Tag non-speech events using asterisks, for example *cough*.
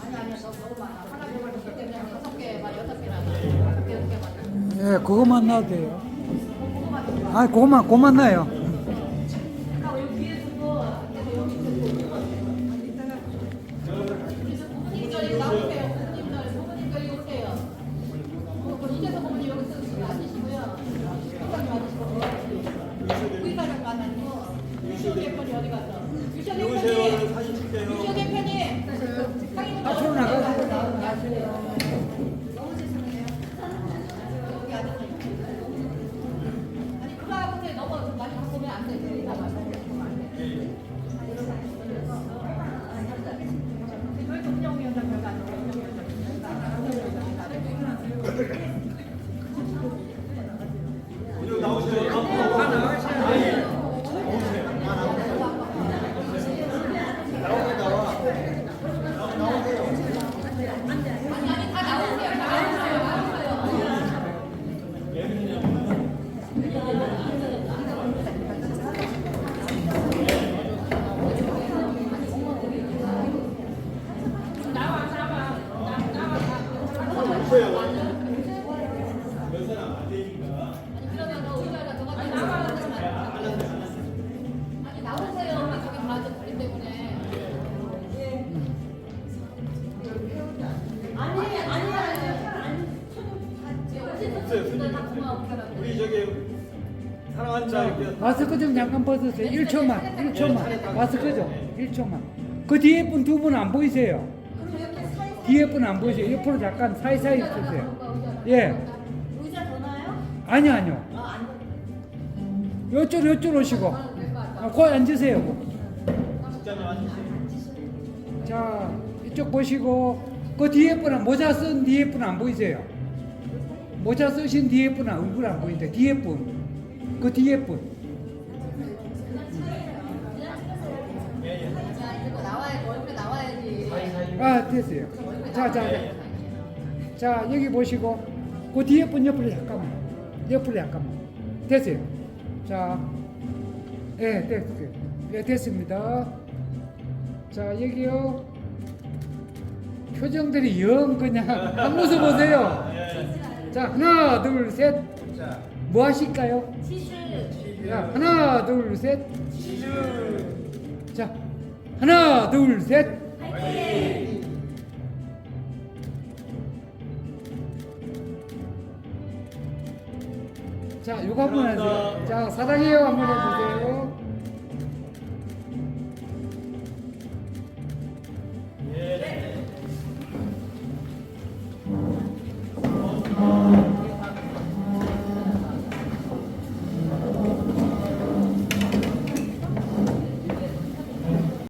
아니 아니야 너 너무 많아. 예, 그것만 놔도 돼요. 아, 그것만, 그것만 놔요. 유시오 대표님 어디 갔어? 여보세요. 대표님. 사진 찍게요 우리 저기 사랑하는 자 이렇게 마스크 좀 잠깐 벗으세요. 1초만, 1초만. 마스크 좀, 1초만. 그 뒤에 분 두 분 안 보이세요? 뒤에 분 안 보이세요? 옆으로 잠깐 사이사이 있으세요. 예. 의자 더 나요? 아니요, 아니요. 아 안 요쪽, 요쪽 오시고. 아, 거기 앉으세요. 직장에 앉으세요 자, 이쪽 보시고. 그 뒤에 분은 모자 쓴 뒤에 분안 보이세요? 모자 쓰신 뒤에 분은 얼굴 안 보이는데 뒤에 분. 그 뒤에 분. 나와야지. 아, 됐어요. 자, 자, 자. 자, 여기 보시고. 그 뒤에 분 옆으로 잠깐만. 옆으로 잠깐만. 됐어요. 자. 예, 됐어요. 예, 됐습니다. 자, 여기요. 표정들이 영 그냥 *laughs* 한 모습 보세요. 자, 하나, 둘, 셋. 뭐 하실까요? 치즈. 자, 하나, 둘, 셋. 자, 하나, 둘, 셋. 자, 요거 한번 하세요. 자, 사랑해요 한번 해주세요.